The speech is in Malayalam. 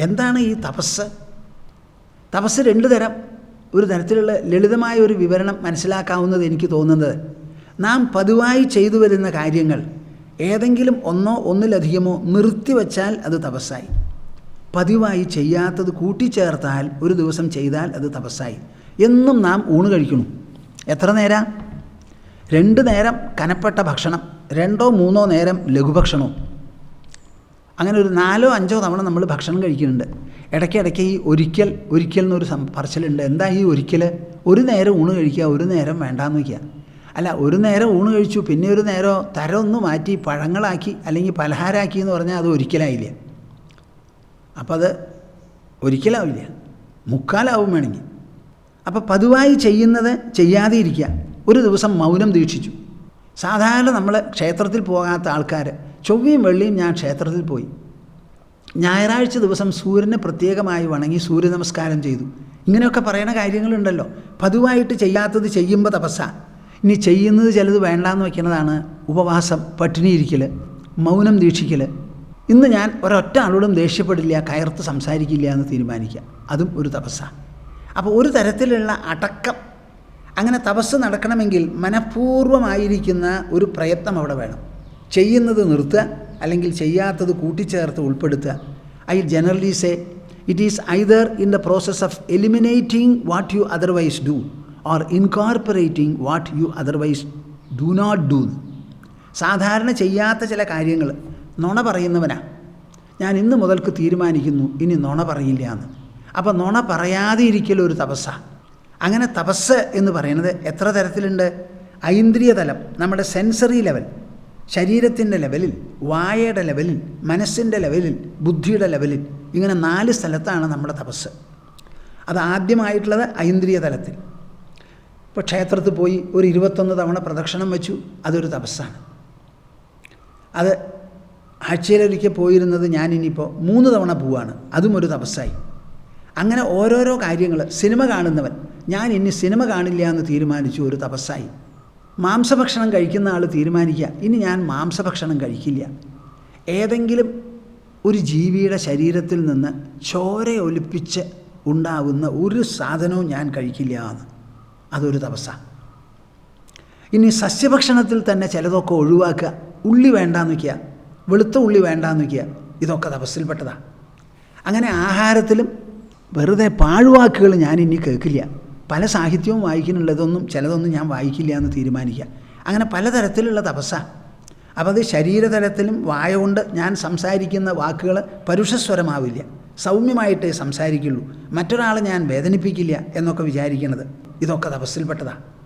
എന്താണ് ഈ തപസ് തപസ് രണ്ടു തരം. ഒരു തരത്തിലുള്ള ലളിതമായ ഒരു വിവരണം മനസ്സിലാക്കാവുന്നത് എനിക്ക് തോന്നുന്നത്. നാം പതിവായി ചെയ്തു വരുന്ന കാര്യങ്ങൾ ഏതെങ്കിലും ഒന്നോ ഒന്നിലധികമോ നിർത്തിവച്ചാൽ അത് തപസ്സായി. പതിവായി ചെയ്യാത്തത് കൂട്ടിച്ചേർത്താൽ ഒരു ദിവസം ചെയ്താൽ അത് തപസ്സായി. എന്നും നാം ഊണ് കഴിക്കണം എത്ര നേരം? രണ്ട് നേരം കനപ്പെട്ട ഭക്ഷണം രണ്ടോ മൂന്നോ നേരം ലഘുഭക്ഷണവും. അങ്ങനെ ഒരു നാലോ അഞ്ചോ തവണ നമ്മൾ ഭക്ഷണം കഴിക്കുന്നുണ്ട്. ഇടയ്ക്കിടയ്ക്ക് ഈ ഒരിക്കൽ ഒരിക്കൽ എന്നൊരു പറച്ചിലുണ്ട്. എന്താ ഈ ഒരിക്കൽ ഒരു നേരം ഊണ് കഴിക്കുക ഒരു നേരം വേണ്ടാന്ന് വയ്ക്കുക. അല്ല ഒരു നേരം ഊണ് കഴിച്ചു പിന്നെ ഒരു നേരം തരം ഒന്ന് മാറ്റി പഴങ്ങളാക്കി അല്ലെങ്കിൽ പലഹാരമാക്കി എന്ന് പറഞ്ഞാൽ അത് ഒരിക്കലായില്ല. അപ്പം അത് ഒരിക്കലാവില്ല. മുക്കാലാവും വേണമെങ്കിൽ. അപ്പോൾ പതിവായി ചെയ്യുന്നത് ചെയ്യാതെ ഇരിക്കുക. ഒരു ദിവസം മൗനം ദീക്ഷിച്ചു. സാധാരണ നമ്മൾ ക്ഷേത്രത്തിൽ പോകാത്ത ആൾക്കാർ ചൊവ്വയും വെള്ളിയും ഞാൻ ക്ഷേത്രത്തിൽ പോയി. ഞായറാഴ്ച ദിവസം സൂര്യനെ പ്രത്യേകമായി വണങ്ങി സൂര്യ നമസ്കാരം ചെയ്തു. ഇങ്ങനെയൊക്കെ പറയുന്ന കാര്യങ്ങളുണ്ടല്ലോ. പതിവായിട്ട് ചെയ്യാത്തത് ചെയ്യുമ്പോൾ തപസ്സ. ഇനി ചെയ്യുന്നത് ചിലത് വേണ്ടാന്ന് വയ്ക്കുന്നതാണ് ഉപവാസം പട്ടിണിയിരിക്കൽ മൗനം ദീക്ഷിക്കൽ ഇന്ന് ഞാൻ ഒരൊറ്റ ആളോടും ദേഷ്യപ്പെടില്ല കയർത്ത് സംസാരിക്കില്ല എന്ന് തീരുമാനിക്കുക. അതും ഒരു തപസ്സാണ് അപ്പോൾ ഒരു തരത്തിലുള്ള അടക്കം. അങ്ങനെ തപസ് നടക്കണമെങ്കിൽ മനഃപൂർവമായിരിക്കുന്ന ഒരു പ്രയത്നം അവിടെ വേണം. ചെയ്യുന്നത് നിർത്തുക അല്ലെങ്കിൽ ചെയ്യാത്തത് കൂട്ടിച്ചേർത്ത് ഉൾപ്പെടുത്തുക. I generally say it is either in the process of eliminating what you otherwise do or incorporating what you otherwise do not do സാധാരണ ചെയ്യാത്ത ചില കാര്യങ്ങൾ നുണ പറയുന്നവനാ. ഞാൻ ഇന്ന് മുതൽക്ക് തീരുമാനിക്കുന്നു ഇനി നുണ പറയില്ല എന്ന്. അപ്പോൾ നുണ പറയാതെ ഇരിക്കലൊരു ഒരു അങ്ങനെ തപസ് എന്ന് പറയുന്നത് എത്ര തരത്തിലുണ്ട്? ഐന്ദ്രിയ തലം നമ്മുടെ സെൻസറി ലെവൽ. ശരീരത്തിന്റെ ലെവലിൽ വായയുടെ ലെവലിൽ മനസ്സിന്റെ ലെവലിൽ ബുദ്ധിയുടെ ലെവലിൽ ഇങ്ങനെ നാല് സ്ഥലത്താണ് നമ്മുടെ തപസ്. അത് ആദ്യമായിട്ടുള്ളത് ഐന്ദ്രിയ തലത്തിൽ. ഇപ്പോൾ ക്ഷേത്രത്തിൽ പോയി ഒരു ഇരുപത്തൊന്ന് തവണ പ്രദക്ഷിണം വെച്ചു അതൊരു തപസ്സാണ്. അത് ആഴ്ചയിലൊരിക്കൽ പോയിരുന്നത് ഞാനിനിയിപ്പോൾ മൂന്ന് തവണ പോവാണ് അതും ഒരു തപസ്സായി. അങ്ങനെ ഓരോരോ കാര്യങ്ങൾ സിനിമ കാണുന്നവൻ ഞാൻ ഇനി സിനിമ കാണില്ല എന്ന് തീരുമാനിച്ചു ഒരു തപസ്സായി. മാംസഭക്ഷണം കഴിക്കുന്ന ആൾ തീരുമാനിക്കുക. ഇനി ഞാൻ മാംസഭക്ഷണം കഴിക്കില്ല. ഏതെങ്കിലും ഒരു ജീവിയുടെ ശരീരത്തിൽ നിന്ന് ചോര ഒലിപ്പിച്ച് ഉണ്ടാകുന്ന ഒരു സാധനവും ഞാൻ കഴിക്കില്ല എന്ന്. അതൊരു തപസ ഇനി സസ്യഭക്ഷണത്തിൽ തന്നെ ചിലതൊക്കെ ഒഴിവാക്കുക. ഉള്ളി വേണ്ടാന്ന് വയ്ക്കുക. വെളുത്ത ഉള്ളി വേണ്ടാന്ന് വയ്ക്കുക. ഇതൊക്കെ തപസ്സിൽപ്പെട്ടതാണ് അങ്ങനെ ആഹാരത്തിലും വെറുതെ പാഴ്വാക്കുകൾ ഞാൻ ഇനി കേൾക്കില്ല. പല സാഹിത്യവും വായിക്കുന്നുള്ളതൊന്നും ചിലതൊന്നും ഞാൻ വായിക്കില്ല എന്ന് തീരുമാനിക്കുക. അങ്ങനെ പലതരത്തിലുള്ള തപസ്സാണ് അപ്പോൾ അത് ശരീരതലത്തിലും വായ കൊണ്ട് ഞാൻ സംസാരിക്കുന്ന വാക്കുകൾ പരുഷസ്വരമാവില്ല. സൗമ്യമായിട്ടേ സംസാരിക്കുള്ളൂ. മറ്റൊരാളെ ഞാൻ വേദനിപ്പിക്കില്ല എന്നൊക്കെ വിചാരിക്കുന്നത് ഇതൊക്കെ തപസ്സിൽപ്പെട്ടതാണ്